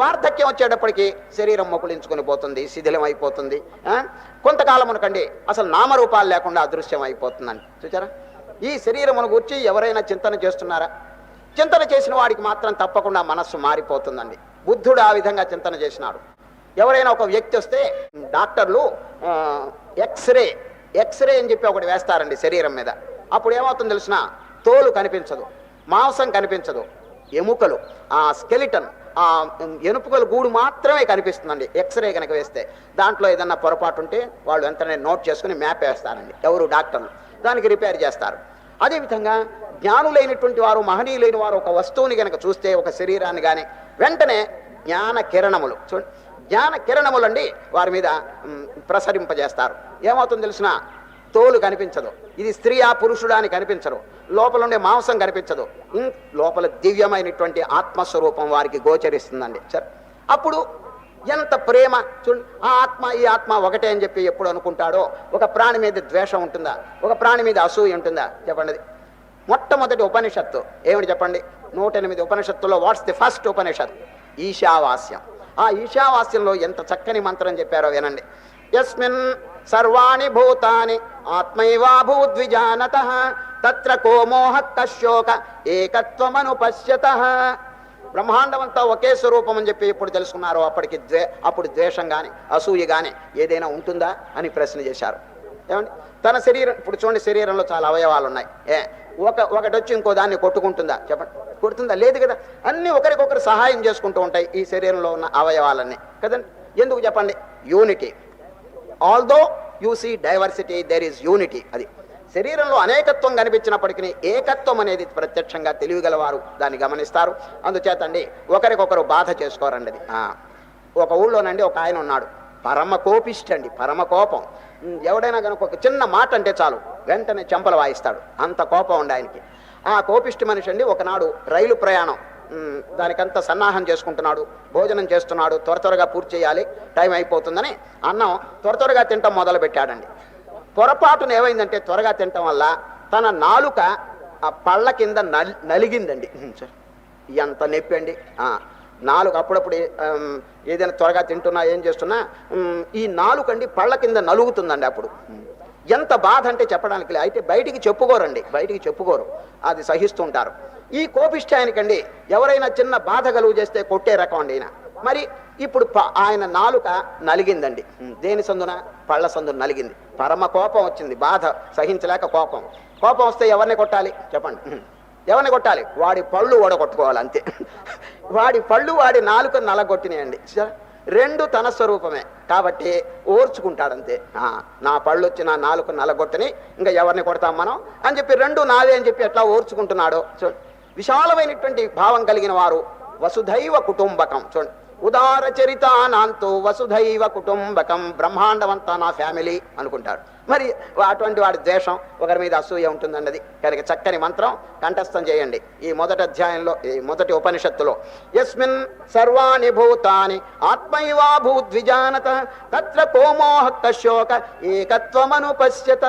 వార్ధక్యం వచ్చేటప్పటికి శరీరం మొకులించుకుని పోతుంది శిథిలం అయిపోతుంది కొంతకాలం అనుకండి అసలు నామరూపాలు లేకుండా అదృశ్యం అయిపోతుందండి చూచారా? ఈ శరీరమును గురించి ఎవరైనా చింతన చేస్తున్నారా? చింతన చేసిన వాడికి మాత్రం తప్పకుండా మనస్సు మారిపోతుందండి. బుద్ధుడు ఆ విధంగా చింతన చేసినాడు. ఎవరైనా ఒక వ్యక్తి వస్తే డాక్టర్లు ఎక్స్రే ఎక్స్రే అని చెప్పి ఒకటి వేస్తారండి శరీరం మీద. అప్పుడు ఏమవుతుందో తెలిసిన? తోలు కనిపించదు మాంసం కనిపించదు ఎముకలు ఆ స్కెలిటన్ ఆ ఎనుపుకల గూడు మాత్రమే కనిపిస్తుందండి. ఎక్స్రే కనుక వేస్తే. దాంట్లో ఏదన్నా పొరపాటు ఉంటే వాళ్ళు వెంటనే నోట్ చేసుకుని మ్యాప్ వేస్తారండి. ఎవరు డాక్టర్లు. దానికి రిపేర్ చేస్తారు. అదేవిధంగా జ్ఞానులైనటువంటి వారు మహనీయులైన వారు ఒక వస్తువుని కనుక చూస్తే ఒక శరీరాన్ని కానీ వెంటనే జ్ఞాన కిరణములు చూడండి జ్ఞాన కిరణములండి వారి మీద ప్రసరింపజేస్తారు. ఏమవుతుంది తెలిసిన తోలు కనిపించదు. ఇది స్త్రీయా పురుషుడా అని కనిపించరు. లోపల ఉండే మాంసం కనిపించదు. లోపల దివ్యమైనటువంటి ఆత్మస్వరూపం వారికి గోచరిస్తుందండి. సరే అప్పుడు ఎంత ప్రేమ చూడండి ఆ ఆత్మ ఈ ఆత్మ ఒకటే అని చెప్పి ఎప్పుడు అనుకుంటాడో ఒక ప్రాణి మీద ద్వేషం ఉంటుందా? ఒక ప్రాణి మీద అసూయ ఉంటుందా? చెప్పండి. మొట్టమొదటి ఉపనిషత్తు ఏమిటి చెప్పండి? నూట ఎనిమిది ఉపనిషత్తులో what's the first Upanishad? Ishavasyam. ఆ ఈశావాస్యంలో ఎంత చక్కని మంత్రం చెప్పారో వినండి. యస్మిన్ సర్వాణి భూతాని ఆత్మైవాభూద్విజానత తత్ర కోమోహ కశోక ఏకత్వమను పశ్యత బ్రహ్మాండమంతా ఒకే స్వరూపం అని చెప్పి ఎప్పుడు తెలుసుకున్నారో అప్పటికి ద్వే అప్పుడు ద్వేషం కానీ అసూయ కానీ ఏదైనా ఉంటుందా అని ప్రశ్న చేశారు. ఏమండి? తన శరీరం ఇప్పుడు చూడండి శరీరంలో చాలా అవయవాలు ఉన్నాయి ఏ ఒక ఒకటి వచ్చి ఇంకో దాన్ని కొట్టుకుంటుందా? చెప్పండి. కొడుతుందా? లేదు కదా. అన్నీ ఒకరికొకరు సహాయం చేసుకుంటూ ఉంటాయి ఈ శరీరంలో ఉన్న అవయవాలన్నీ. కదండి? ఎందుకు చెప్పండి? Unity. Although you see diversity there is unity అది శరీరంలో అనేకత్వం కనిపించినప్పటికీ ఏకత్వం అనేది ప్రత్యక్షంగా తెలియగలవారు. దాన్ని గమనిస్తారు. అందుచేత అండి ఒకరికొకరు బాధ చేసుకోరండి. అది ఒక ఊళ్ళోనండి ఒక ఆయన ఉన్నాడు. పరమ కోపిష్టండి అండి పరమ కోపం. ఎవడైనా కనుక ఒక చిన్న మాట అంటే చాలు వెంటనే చెంపలు వాయిస్తాడు. అంత కోపం ఉండి ఆయనకి. ఆ కోపిష్టి మనిషి అండి ఒకనాడు రైలు ప్రయాణం. దానికంతా సన్నాహం చేసుకుంటున్నాడు భోజనం చేస్తున్నాడు త్వర త్వరగా పూర్తి చేయాలి టైం అయిపోతుందని అన్నం త్వర త్వరగా తినటం మొదలు పెట్టాడండి పొరపాటున ఏమైందంటే త్వరగా తినటం వల్ల తన నాలుక ఆ పళ్ళ కింద నలి నలిగిందండి. ఎంత నొప్పి అండి. నాలుగు అప్పుడప్పుడు ఏదైనా త్వరగా తింటున్నా ఏం చేస్తున్నా ఈ నాలుకండి పళ్ళ కింద నలుగుతుందండి అప్పుడు. ఎంత బాధ అంటే చెప్పడానికి అయితే బయటికి చెప్పుకోరండి బయటికి చెప్పుకోరు. అది సహిస్తుంటారు. ఈ కోపిష్టాయనికండి ఎవరైనా చిన్న బాధ కలుగు చేస్తే కొట్టే రకం అండి ఈయన. మరి ఇప్పుడు ఆయన నాలుక నలిగిందండి. దేని సందున? పళ్ళ సందున నలిగింది. పరమ కోపం వచ్చింది బాధ సహించలేక కోపం. కోపం వస్తే ఎవరిని కొట్టాలి? చెప్పండి. ఎవరిని కొట్టాలి? వాడి పళ్ళు ఓడగొట్టుకోవాలి అంతే. వాడి పళ్ళు వాడి నాలుక నలగొట్టినాయండి. రెండు తన స్వరూపమే. కాబట్టి ఓర్చుకుంటాడంతే. ఆ, నా పళ్ళు వచ్చి నా నాలుగు నలగొట్టని ఇంకా ఎవరిని కొడతాం మనం? అని చెప్పి రెండు నావే అని చెప్పి ఎట్లా ఓర్చుకుంటున్నాడో? చూ విశాలమైనటువంటి భావం కలిగిన వారు వసుధైవ కుటుంబకం. చూడండి. ఉదార చరితానాంతో వసుధైవ కుటుంబకం. బ్రహ్మాండమంతా నా ఫ్యామిలీ అనుకుంటాడు మరి అటువంటి వాడి ద్వేషం ఒకరి మీద అసూయ ఉంటుందన్నది. కనుక చక్కని మంత్రం కంఠస్థం చేయండి. ఈ మొదటి అధ్యాయంలో ఈ మొదటి ఉపనిషత్తులో యస్మిన్ సర్వాణి భూతాని ఆత్మైవా భూద్విజానత తత్ర కోమోహక్త శోక ఏకత్వమను పశ్యత